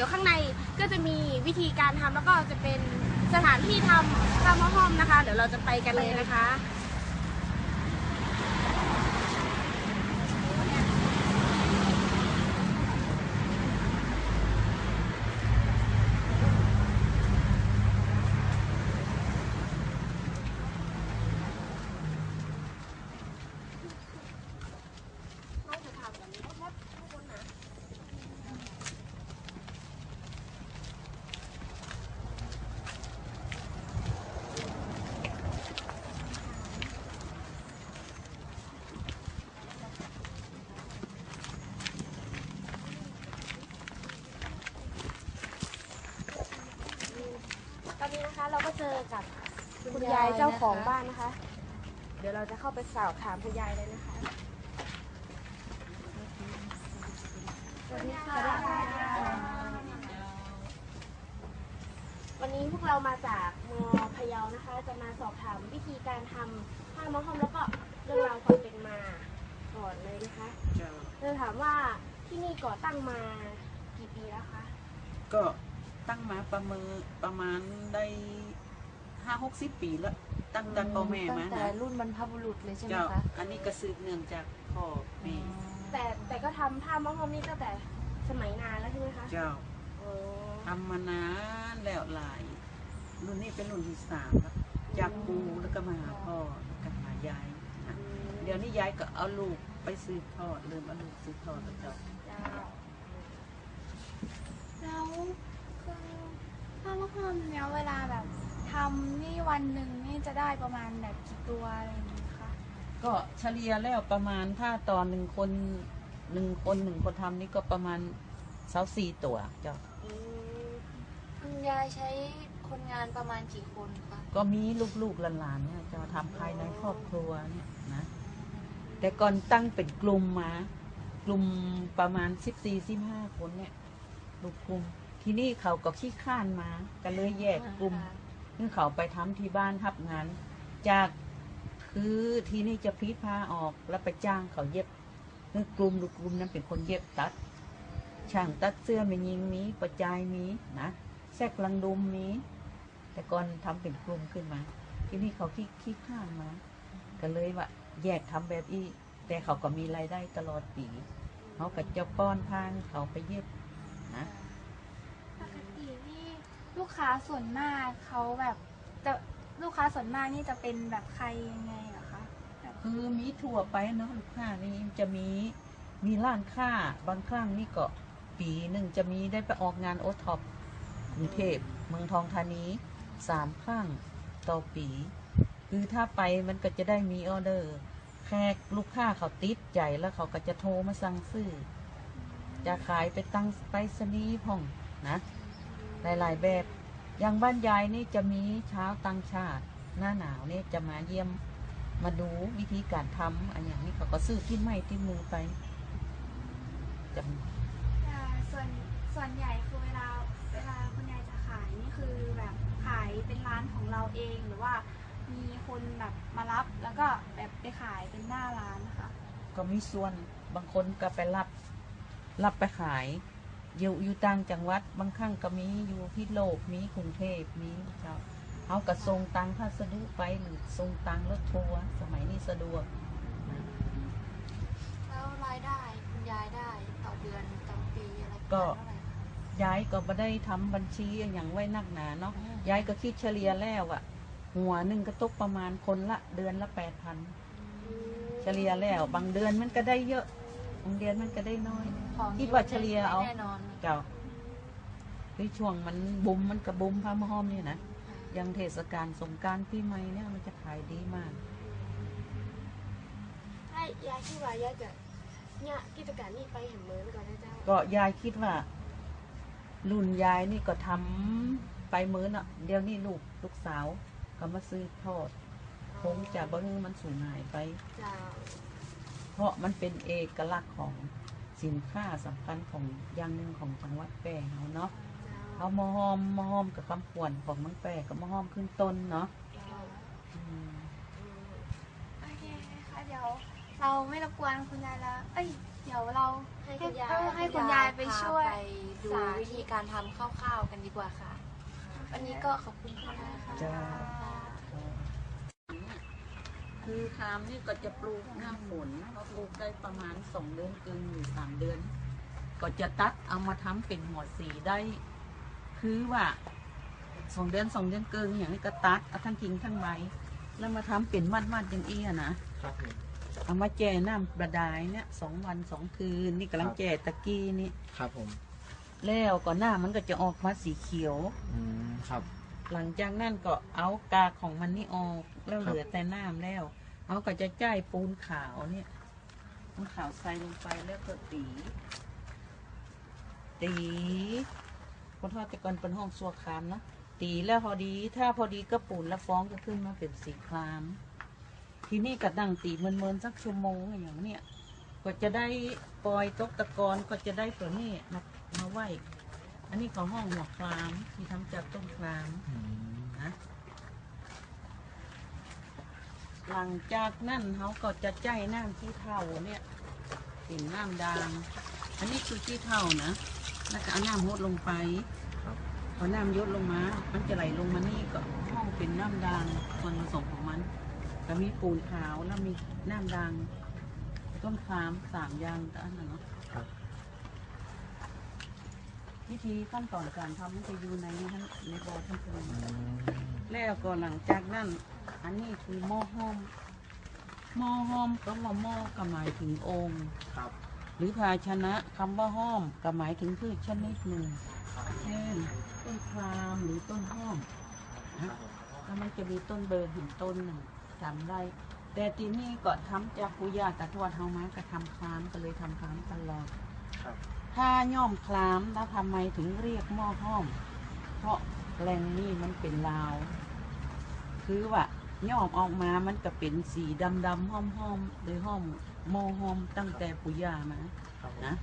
ดี๋ยวข้างในก็จะมีวิธีการทำแล้วก็จะเป็นสถานที่ทำข้าวมะห้อมนะคะ เดี๋ยวเราจะไปกันเลยนะคะ เราก็เจอกับคุณยายเจ้าของบ้านนะคะ เดี๋ยวเราจะเข้าไปสอบถามคุณยายเลยนะคะสวัสดีค่ะวันนี้พวกเรามาจากมพะเยานะคะ จะมาสอบถามวิธีการทำข้าวมะฮอมแล้วก็เรื่องราวความเป็นมาก่อนเลยนะคะเจ้าเราถามว่าที่นี่ก่อตั้งมากี่ปีแล้วคะก็ตั้งมาประเมินประมาณได้ ห้าหกสิบปีแล้วตั้งแต่พ่อแม่มาตั้งแต่นะรุ่นบรรพบุรุษเลยใช่ไหมเจ้าคะอันนี้ก็สืบเนื่องจากพ่อแม่แต่แต่ก็ทำผ้ามะฮอมนี่ตั้งแต่สมัยนานแล้วใช่ไหมคะเจ้าโอ้ทำมานานแล้วหลาย รุ่นนี้เป็นรุ่นที่สามแล้วจากปูแล้วก็มาหาพ่อแล้วก็หายายนะเดี๋ยวนี้ยายก็เอาลูกไปสืบทอดลืมเอาลูกสืบทอดแล้วเจ้า เจ้าแล้วคือข้าวมะฮอมเนี่ยเวลาแบบ ทำนี่วันหนึ่งนี่จะได้ประมาณแบบกี่ตัวอะไรอย่างนี้คะก็เฉลี่ยแล้วประมาณถ้าตอนหนึ่งคนหนึ่งคนหนึ่งคนทำนี่ก็ประมาณสาสี่ตัวเจ้าอืมคุณยายใช้คนงานประมาณกี่คนคะ ก็มีลูกๆหลานๆเนี่ยจะทำภายในครอบครัวเนี่ยนะ แต่ก่อนตั้งเป็นกลุ่มมา กลุ่มประมาณสิบสี่สิบห้าคนเนี่ย ลูกกลุ่ม ที่นี่เขาก็ขี้ข้านมา ก็เลยแยกกลุ่ม นี่เขาไปทำที่บ้านทับงาน จากคือที่นี่จะพลีพาออกแล้วไปจ้างเขาเย็บคือกลุ่มลูกกลุ่มนั้นเป็นคนเย็บตัด ช่างตัดเสื้อไม่ยิงมีประจายมีนะแซกลังดุมมี แต่ก่อนทำเป็นกลุ่มขึ้นมา ที่นี่เขาขี้ขี้ข้านมา ก็เลยว่าแยกทำแบบอีแต่เขาก็มีรายได้ตลอดปี เขาก็จะป้อนทางเขาไปเย็บนะ ลูกค้าส่วนมากเขาแบบจะลูกค้าส่วนมากนี่จะเป็นแบบใครยังไงเหรอคะแบบคือมีทั่วไปเนาะลูกค้านี่จะมีมีร้านค้าบางครั้งนี่ก็ปีหนึ่งจะมีได้ไปออกงานโอท็อปกรุงเทพเมืองทองธานีสามครั้งต่อปี คือถ้าไปมันก็จะได้มีออเดอร์แขกลูกค้าเขาติดใจแล้วเขาก็จะโทรมาสั่งซื้อจะขายไปตั้งไปรษณีย์พ่องนะ หลาย ๆ แบบอย่างบ้านยายนี่จะมีเช้าวต่างชาติ หน้าหนาวนี่จะมาเยี่ยมมาดูวิธีการทำอันอย่างนี้เขาก็ซื้อที่ไม้ที่มือไปจะอ่าส่วนส่วนใหญ่คือเวลาเวลาคุณยายจะขายนี่คือแบบขายเป็นร้านของเราเองหรือว่ามีคนแบบมารับแล้วก็แบบไปขายเป็นหน้าร้านนะคะ ก็มีส่วนบางคนก็ไปรับ รับไปขาย อยู่อยู่ต่างจังหวัดบางครั้งก็มีอยู่พิษโลกมีกรุงเทพมีเจ้าเขาก็ส่งตังพัสดุไปหรือส่งตังรถทัวร์สมัยนี้สะดวกนะแล้วรายได้คุณยายได้ต่อเดือนต่อปีอะไรประมาณก็เท่าไหร่คะยายก็ไม่ได้ทำบัญชีอหย่างไว้นักหนาเนาะยายก็คิดเฉลี่ยแล้วอะหัวหนึ่งก็ตกประมาณคนละเดือนละแปดพันเฉลี่ยแล้ว บางเดือนมันก็ได้เยอะ บางเดือนมันก็ได้น้อย ของคิดว่าเฉลี่ยเอาแน่นอนเจ้าคือช่วงมันบุมมันกระบุมพระมหอมเนี่ยนะอยังเทศกาลสงกรารปีใหม่เนี่ยมันจะขายดีมาก ถ้ายายคิดว่ายายจะเนี่ยกิจการนี้ไปเห็นเหมือนก่อนนะเจ้าก็ยายคิดว่า รุ่นยายนี่ก็ทำไปเหมือนอะ เดี๋ยวนี้ลูกลูกสาว ก็มาซื้อทอดคงจะบ่ให้มันสูญหายไป เจ้าเพ ราะมันเป็นเอกลักษณ์ของสินค้าสำคัญของอย่างหนึ่งของจังหวัดแปรเราเนาะเจ้าเอามาหอมมาหอมกับคำขวัญของน้องแปรกับมาหอมขึ้นต้นเนาะเจ้าอืมอืมโอเคค่ะเดี๋ยวเราไม่รบกวนคุณยายแล้ว เอ้ย เดี๋ยวเราให้คุณยายเออให้คุณยายไปช่วยพาไปดูวิธีการทำข้าวๆกันดีกว่าค่ะ วันนี้ก็ขอบคุณค่ะ จ้าคื อคามนี่ก็จะปลูกหน้าฝนก็ปลูกได้ประมาณสองเดือนกึ่งหรือสามเดือน ก็จะตัดเอามาทำเป็นหัวสีได้ คือว่าสองเดือนสองเดือนเกินอย่างนี้ก็ตัดเอาทั้งทิ้งทั้งใบแล้วมาทำเป็นมัดมัดๆอย่างอี้อะนะครับผมเอามาแจ่น้ำประดายเนี่ยสองวันสองคืน นี่กำลังแจ่ตะกี้นี่ครับผมแล้วก็หน้ามันก็จะออกมาสีเขียว อืมครับ หลังจากนั้นก็เอากากของมันนี่ออก แล้วเหลือแต่น้ำแล้ว เอาก็จะจ่ายปูนขาวเนี่ยปูนขาวใส่ลงไปแล้วก็ตีตีคนทอดต่ก่อนเป็นห้องสัวคามนะตีแล้วพอดี ถ้าพอดีก็ปูนแล้วฟองก็ขึ้นมาเป็นสีคราม ทีนี้ก็นั่งตีเมินๆสักชั่วโมงอย่างเนี้ยก็จะได้ปล่อยตกตะกอนก็จะได้ตัวนี้มามาไหวอันนี้ของห้องหัวครามที่ทำจากต้นครามนะ หลังจากนั้นเขาก็จะใจน้ำที่เท่าเนี่ยเป็นน้ำดาง อันนี้คือที่เท่านะแล้วก็เอาน้ำหดลงไปครับพอน้ำยดลงมา มันจะไหลลงมานี่ก็ห้องเป็นน้ำดางส่วนผสมของมันก็มีปูนขาวแล้วมีน้ำดางต้นคามสามอย่างก็อันนั้นเนาะ ครับ วิธีขั้นตอนการทำมันจะอยู่ในนั้นในบอทั้งคืนอืมแล้วก็หลังจากนั้น อันนี้คือหม้อห้อมหม้อห้อมก็ว่าหม้อก็หมายถึงองค์ ครับ หรือภาชนะคำว่าห้อมก็หมายถึงพืชชนิดหนึ่งเช่นต้นครามหรือต้นห้อมครับผมแล้วมันจะมีต้นเบอร์ถึงต้นหนึ่งจำได้แต่ทีนี้ก็ทำจากปุยาตะทวดเฮามาก็ทำคลามก็เลยทำคลามตลอดครับ ถ้าย่อมคลามแล้วทำไมถึงเรียกหม้อห้อม เพราะแรงนี่มันเป็นลาว คือว่าย่อมออกมามันก็เป็นสีดำดำๆห้อมห้อมๆหรือห้อมโมห้อมตั้งแต่ปุยามาครับผมนะ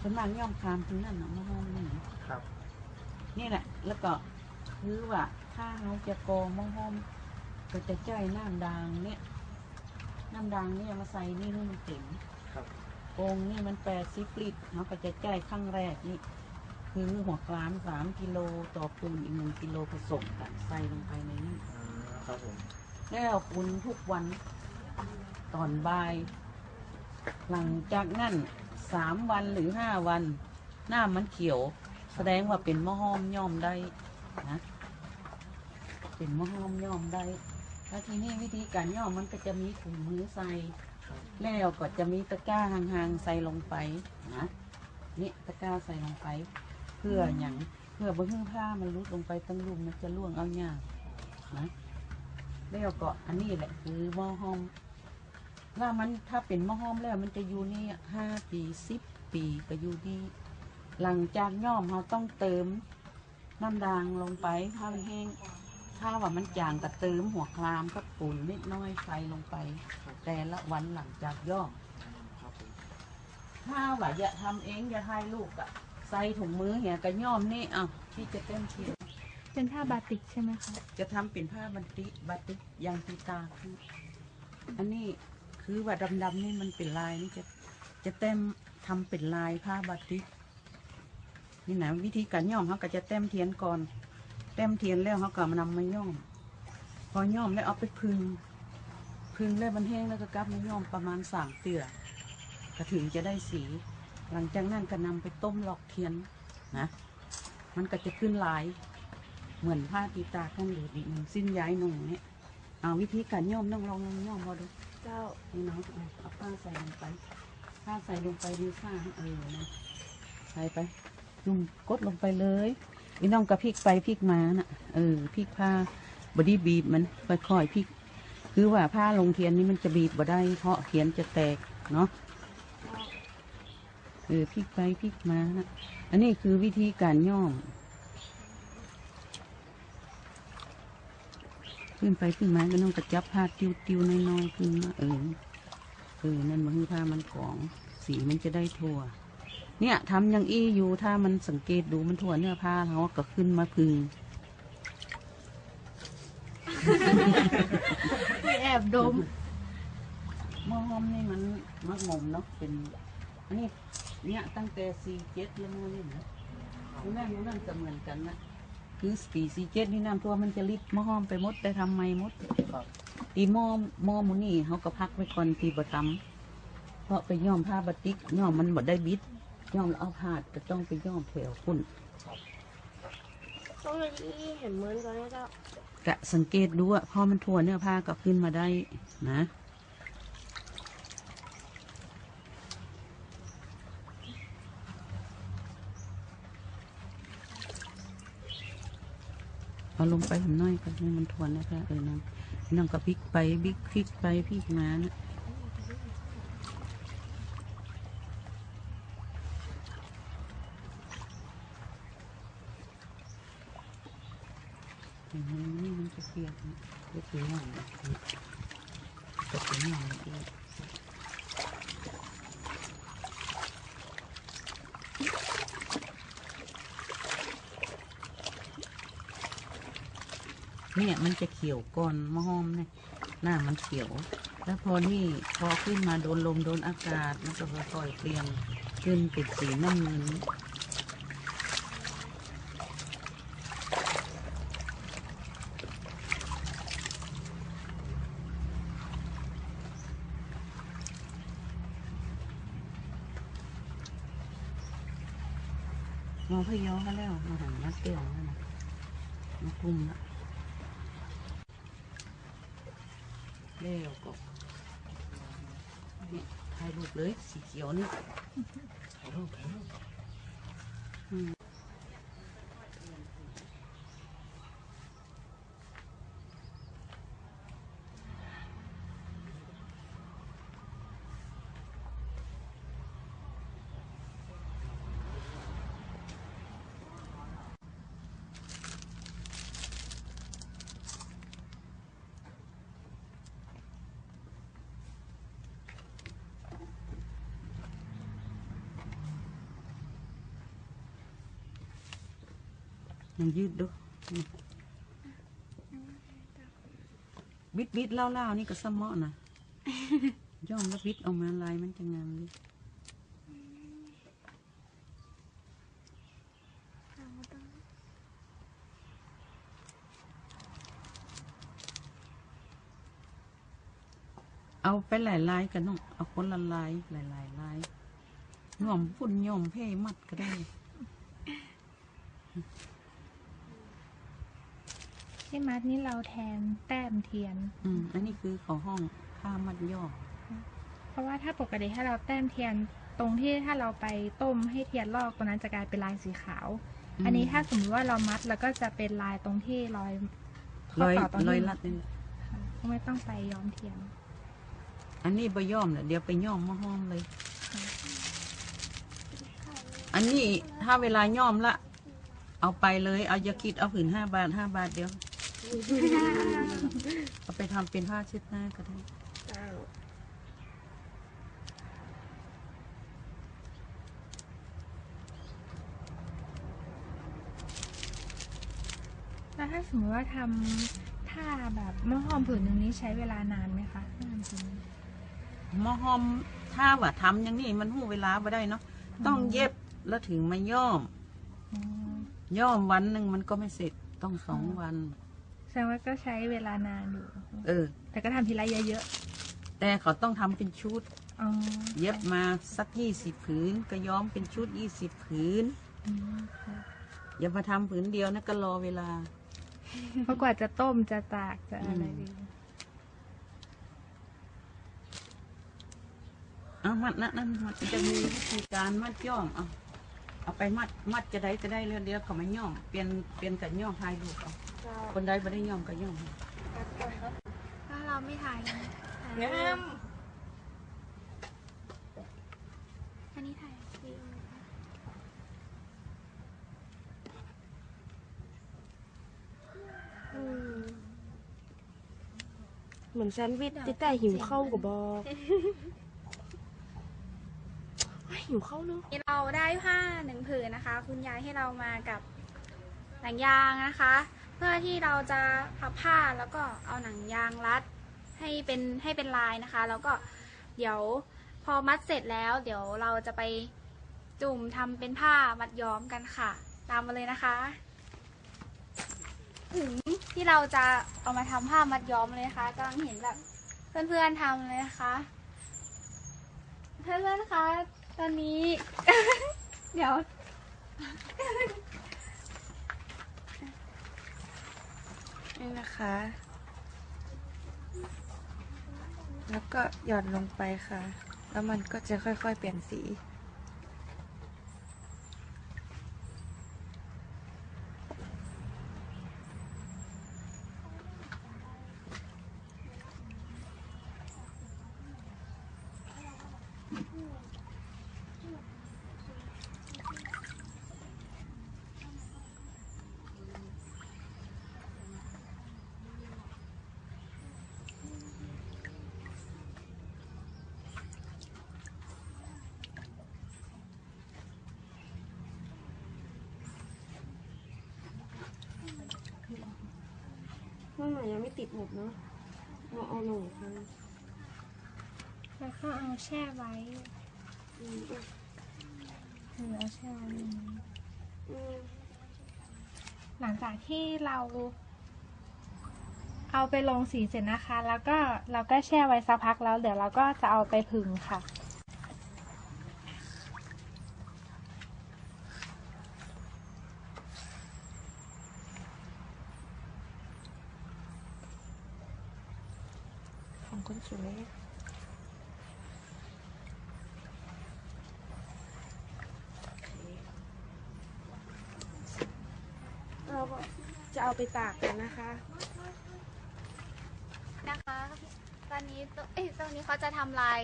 ส่วนมากย่อมคลามถึงนั่นนะโมห้อมนี่ครับ นี่แหละแล้วก็คือว่าถ้าเราจะโกงโมห้อม ก็จะใจายน้ำดางเนี่ยน้ำดางเนี่ยมาใส่นี่ให้มันเต็มครับโก งนี่มันแปดสิบลิตรเราก็จะจ่ายครั้งแรกนี่ คือหัวกลามสามกิโลต่อปูนอีกหนึ่งกิโลผสมกันใส่ลงไปในนี้ครับผมแล้วคุณทุกวันตอนบ่าย หลังจากนั้นสามวันหรือห้าวัน หน้ามันเขียว แสดงว่าเป็นมะฮอมย่อมได้นะเป็นมะฮอมย่อมได้แล้วทีนี้วิธีการย่อมมันก็จะมีถุงมือใส่ แล้วก็จะมีตะกร้าห่างๆใส่ลงไปนะนี่ตะกร้าใส่ลงไป เพื่ออย่างเพื่อบ่ให้ผ้ามันรุดลงไปตั้งลุมมันจะล่วงเอายากนะแล้วก็อันนี้แหละคือหม้อห้อมว่ามันถ้าเป็นหม้อห้อมแล้วมันจะอยู่นี่ห้าปีสิบปีก็อยู่ดี หลังจากย่อมเราต้องเติมน้ำดางลงไปถ้ามันแห้ง ถ้าว่ามันจางก็เติมหัวคลามก็ปุ่นนิดน้อยใส่ลงไป แต่ละวันหลังจากย่อมครับผมถ้าว่าอย่าทำเองอย่าให้ลูกอะใส่ถุงมือเหี่ยกระย่อมนี่อะที่จะเต้นเทียนเป็นผ้าบาติกใช่ไหมคะจะทำเป็นผ้าบันติบัติกยางตีตาคืออันนี้คือว่าดำๆนี่มันเป็นลายนี่จะจะเต้มทำเป็นลายผ้าบัติกนี่นะวิธีการย่อมเขาก็จะเต้มเทียนก่อนเต้มเทียนแล้วเขาก็มานำมาย่อม พอย่อมแล้วเอาไปพึง พึงแล้วมันแห้งแล้วก็กลับมาย่อมประมาณสามเตือก็ถึงจะได้สี หลังจากนั้นก็นำไปต้มหลอกเทียนนะ มันก็จะขึ้นลาย เหมือนผ้าตีตาข้างหรืออีกหนึ่งสิ้นย้ายหนุ่งเนี่ยเอาวิธีการย่อมต้องลองลองย่อมพอดู เจ้านี่น้องเอาเอาผ้าใส่ลงไป ผ้าใส่ลงไปดีซ่าเออนะใส่ไปนุ่มกดลงไปเลย อีน้องก็พลิกไปพลิกมาน่ะ เออพลิกผ้าบอดี้บีบมันค่อยๆพลิก คือว่าผ้าลงเทียนนี่มันจะบีบบ่ได้เพราะเทียนจะแตกเนาะเออพลิกไปพลิกมานะอันนี้คือวิธีการย่อมขึ้นไปขึ้นมาก็ต้องกระจับผ้าติวติวๆน้อยๆขึ้นมาเออเออนั่นมันคือผ้ามันของ สีมันจะได้ทั่ว เนี่ยทำอย่างอี้อยู่ถ้ามันสังเกตดูมันทั่วเนื้อผ้าเขาก็ขึ้นมาพึงแอบดมมะฮอมนี่มันมักงมเนาะเป็นอันนี้เนี่ยตั้งแต่สี่เจ็ดแล้วมั้งเนี่ยนะนั่นนั่นจะเหมือนกันนะคือปีซีเจ็ดนี่น้ำตัวมันจะริดมะฮอมไปหมดได้ทำไมหมดครับตีหมอหมอหมูนี่เขาก็พักไว้ก่อนตีบทำเพราะไปย่อมผ้าบาติกย่อมมันบดได้บิด ย่อมแล้วเอาผ้าจะต้องไปย่อมแถวคุณตรงนี้เห็นเหมือนกันนะเจ้ากะสังเกตดูอะพอมันทั่วเนื้อผ้าก็ขึ้นมาได้นะเอาลงไปหน่อยก็ให้มันทวนนะคะเออน้ำน้ำก็พลิกไปพลิกพลิกไปพลิกมานะอืมนี่มันจะ เปียกนะจะเปียกหน่อยนะจะเปียกเนี่ยมันจะเขียวก่อนมะฮอมเนี่ยหน้ามันเขียว แล้วพอนี่พอขึ้นมาโดนลมโดนอากาศมันก็ค่อยๆเปลี่ยนขึ้นเป็นสีน้ำเงิน พยอก็แล้วมาหันมาเตี้ยวแล้วนะมากุมละแล้วก็ถ่ายรูปเลยสีเขียวนี่ถ่ายรูปถ่ายรูป ยังยืดดูนี่บิดบิดเล่าเล่าๆนี่ก็สมอนะย่อมแล้วบิดออกมาลายมันจะงามดิเอาไปหลายลายกันเนาะเอาคนละลายหลายหลายๆลายย่อมฝุ่นย่อมเพ่มัดก็ได้ ที่มัดนี่เราแทนแต้มเทียน อืม อันนี้คือเขาห้องผ้ามัดย่อ เพราะว่าถ้าปกติถ้าเราแต้มเทียนตรงที่ถ้าเราไปต้มให้เทียนลอกตรงนั้นจะกลายเป็นลายสีขาวอืมอันนี้ถ้าสมมติว่าเรามัดแล้วก็จะเป็นลายตรงที่รอยข้รอยต่อตรงรอยที่ลัดนี่ค่ะไม่ต้องไปย้อมเทียน อันนี้ใบย่อมเนี่ยเดี๋ยวไปย่อมมาห้อมเลย อันนี้ถ้าเวลาย่อมละเอาไปเลย เอาอย่าคิดเอาผืนห้าบาทห้าบาทเดียว เอาไปทำเป็นผ้าเช็ดหน้าก็ได้เจ้าแล้วถ้าสมมติว่าทำผ้าแบบมะฮอมผืนหนึ่งนี้ใช้เวลานานไหมคะนานจริงหมอหอมถ้าว่าทำอย่างนี้มันหูเวลาไม่ได้เนาะต้องเย็บแล้วถึงมาย่อมอืมย่อมวันหนึ่งมันก็ไม่เสร็จต้องสองวัน แสดงว่าก็ใช้เวลานานอยู่ เออ แต่ก็ทำทีละเยอะแต่เขาต้องทำเป็นชุด ๆอ๋อเย็บมาสักยี่สิบผืน ก็ย้อมเป็นชุดยี่สิบผืน อืมค่ะอย่ามาทำผืนเดียวนะก็รอเวลา เพราะกว่าจะต้มจะตากจะอะไรอืม ดีเอามัดนะนั่นมัดจะมีวิธีการมัดย่อมเอาเอาไปมัดมัดจะได้จะได้เรื่องเดียวเขามาย่อมเปลี่ยนเปลี่ยนกันย่อมพายลูกเอาเจ้า คนใดไม่ได้ย่อมก็ย่อมถ้าเราไม่ถ่ายงามอันนี้ถ่ายวิวอืมเหมือนแซนด์วิชติดแต่หิวข้าวกับบอเฮ้ยหิวข้าวเนาะเราได้ผ้าหนึ่งผืนนะคะ คุณยายให้เรามากับหนังยางนะคะเพื่อที่เราจะพับผ้าแล้วก็เอาหนังยางรัดให้เป็นให้เป็นลายนะคะ แล้วก็เดี๋ยวพอมัดเสร็จแล้ว เดี๋ยวเราจะไปจุ่มทำเป็นผ้ามัดย้อมกันค่ะ ตามมาเลยนะคะถึงที่เราจะเอามาทำผ้ามัดย้อมเลยนะคะกำลังเห็นแบบเพื่อนๆทำเลยนะคะ เพื่อนๆคะตอนนี้ เดี๋ยว นี่นะคะ แล้วก็หย่อนลงไปค่ะ แล้วมันก็จะค่อยๆเปลี่ยนสี ข้างในยังไม่ติดหมดเนาะเราเอาลงอีกครั้งแล้วก็เอาแช่ไว้อืมหรือเอาแช่ไว้อย่างนี้อืมหลังจากที่เรา เอาไปลงสีเสร็จนะคะ แล้วก็เราก็แช่ไว้สักพักแล้ว เดี๋ยวเราก็จะเอาไปผึ่งค่ะ คนสวยเราก็จะเอาไปตากกันนะคะ นะคะ ตอนนี้ตัวเอ้ยตอนนี้เขาจะทำลาย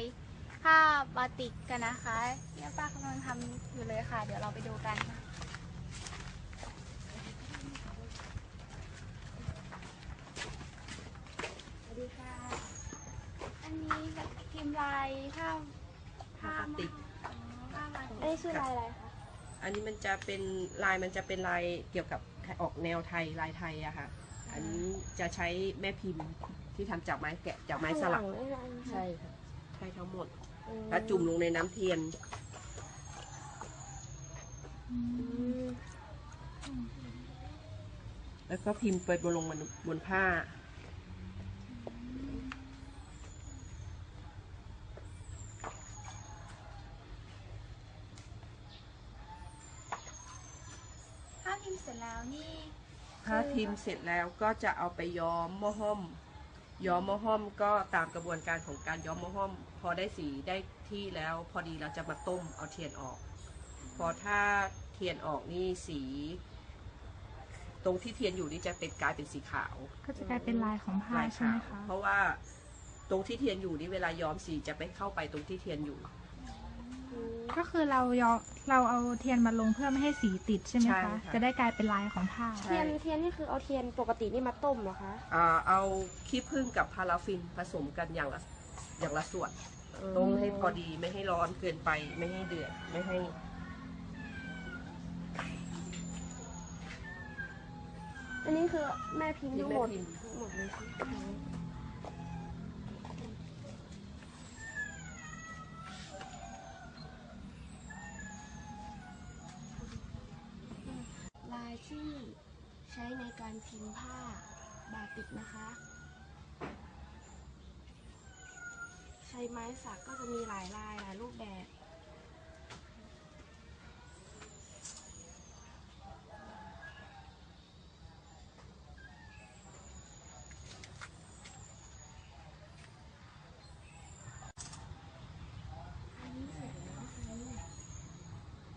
ผ้าบาติกกันนะคะเนี่ยป้ากำลังทำอยู่เลยค่ะ เดี๋ยวเราไปดูกันค่ะสวัสดีค่ะ อันนี้ แบบพิมพ์ลายผ้าผ้าผ้าบาติกอ๋อผ้าบาติกเอ้ยชื่อลายอะไรคะอันนี้มันจะเป็นลายมันจะเป็นลายเกี่ยวกับออกแนวไทยลายไทยอะค่ะ อันนี้จะใช้แม่พิมพ์ที่ทำจากไม้แกะจากไม้สลัก ข้างหงเลยค่ะใช่ค่ะใช่ทั้งหมด อืมแล้วจุ่มลงในน้ำเทียน อืมแล้วก็พิมพ์ไปบนลงบนบนผ้า พิมพ์เสร็จแล้วนี่ถ้าพิมพ์เสร็จแล้วก็จะเอาไปย้อมหม้อห้อมย้อมหม้อห้อมก็ตามกระบวนการของการย้อมหม้อห้อมพอได้สีได้ที่แล้ว พอดีเราจะมาต้มเอาเทียนออก พอถ้าเทียนออกนี่สี ตรงที่เทียนอยู่นี่จะเป็นกลายเป็นสีขาวก็จะกลายเป็นลายของผ้าลายใช่ไหขามวคะเพราะว่าตรงที่เทียนอยู่นี่เวลาย้อมสีจะไปเข้าไปตรงที่เทียนอยู่อืมก็คือเรายอ เราเอาเทียนมาลงเพื่อไม่ให้สีติดใช่ไหมใช่คะ ค่ะจะได้กลายเป็นลายของผ้า ใช่ เทียนเทียนนี่คือเอาเทียนปกตินี่มาต้มเหรอคะอ่าเอาขี้ผึ้งกับพาราฟินผสมกันอย่างละอย่างละส่วนต้มให้พอดีไม่ให้ร้อนเกินไป ไม่ให้เดือดไม่ให้ อันนี้คือแม่พิมพ์ทั้งหมดแม่พิมพ์ ทั้งหมดเลยใช่ไหม ใช้ในการพิมพ์ผ้าบาติกนะคะ ใช้ไม้สักก็จะมีหลายลายหลายรูปแบบ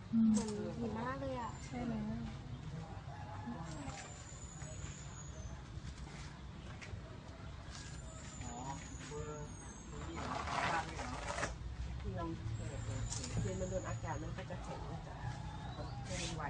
เหมือนหิมะเลยอะ ใช่แล้วเทียนเทียนมันโดนอากาศ มันก็จะแข็งจะแห้งไว